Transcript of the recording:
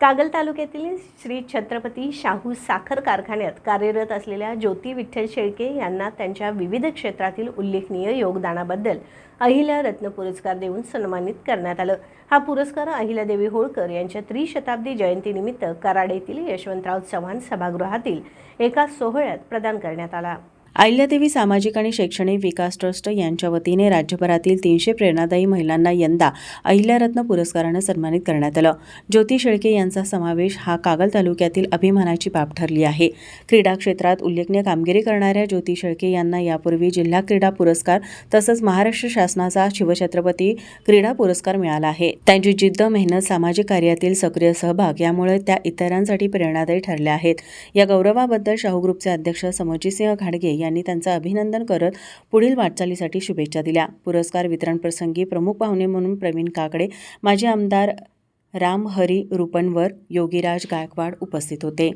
कागल तालुक्यातील श्री छत्रपती शाहू साखर कारखान्यात कार्यरत असलेल्या ज्योती विठ्ठल शेळके यांना त्यांच्या विविध क्षेत्रातील उल्लेखनीय योगदानाबद्दल अहिल्या रत्न पुरस्कार देऊन सन्मानित करण्यात आलं. हा पुरस्कार अहिल्यादेवी होळकर यांच्या त्रिशताब्दी जयंतीनिमित्त कराड येथील यशवंतराव चव्हाण सभागृहातील एका सोहळ्यात प्रदान करण्यात आला. अहिल्यादेवी सामाजिक आणि शैक्षणिक विकास ट्रस्ट यांच्या वतीने राज्यभरातील तीनशे प्रेरणादायी महिलांना यंदा अहिल्यारत्न पुरस्कारानं सन्मानित करण्यात आलं. ज्योती शेळके यांचा समावेश हा कागल तालुक्यातील अभिमानाची बाब ठरली आहे. क्रीडा क्षेत्रात उल्लेखनीय कामगिरी करणाऱ्या ज्योती शेळके यांना यापूर्वी जिल्हा क्रीडा पुरस्कार तसंच महाराष्ट्र शासनाचा शिवछत्रपती क्रीडा पुरस्कार मिळाला आहे. त्यांची जिद्द मेहनत सामाजिक कार्यातील सक्रिय सहभाग यामुळे त्या इतरांसाठी प्रेरणादायी ठरल्या आहेत. या गौरवाबद्दल शाहू ग्रुपचे अध्यक्ष समोजीसिंह घाडगे यांनी त्यांचं अभिनंदन करत पुढील वाटचालीसाठी शुभेच्छा दिल्या. पुरस्कार वितरण प्रसंगी प्रमुख पाहुणे म्हणून प्रवीण काकडे माजी आमदार राम हरी योगीराज गायकवाड उपस्थित होते.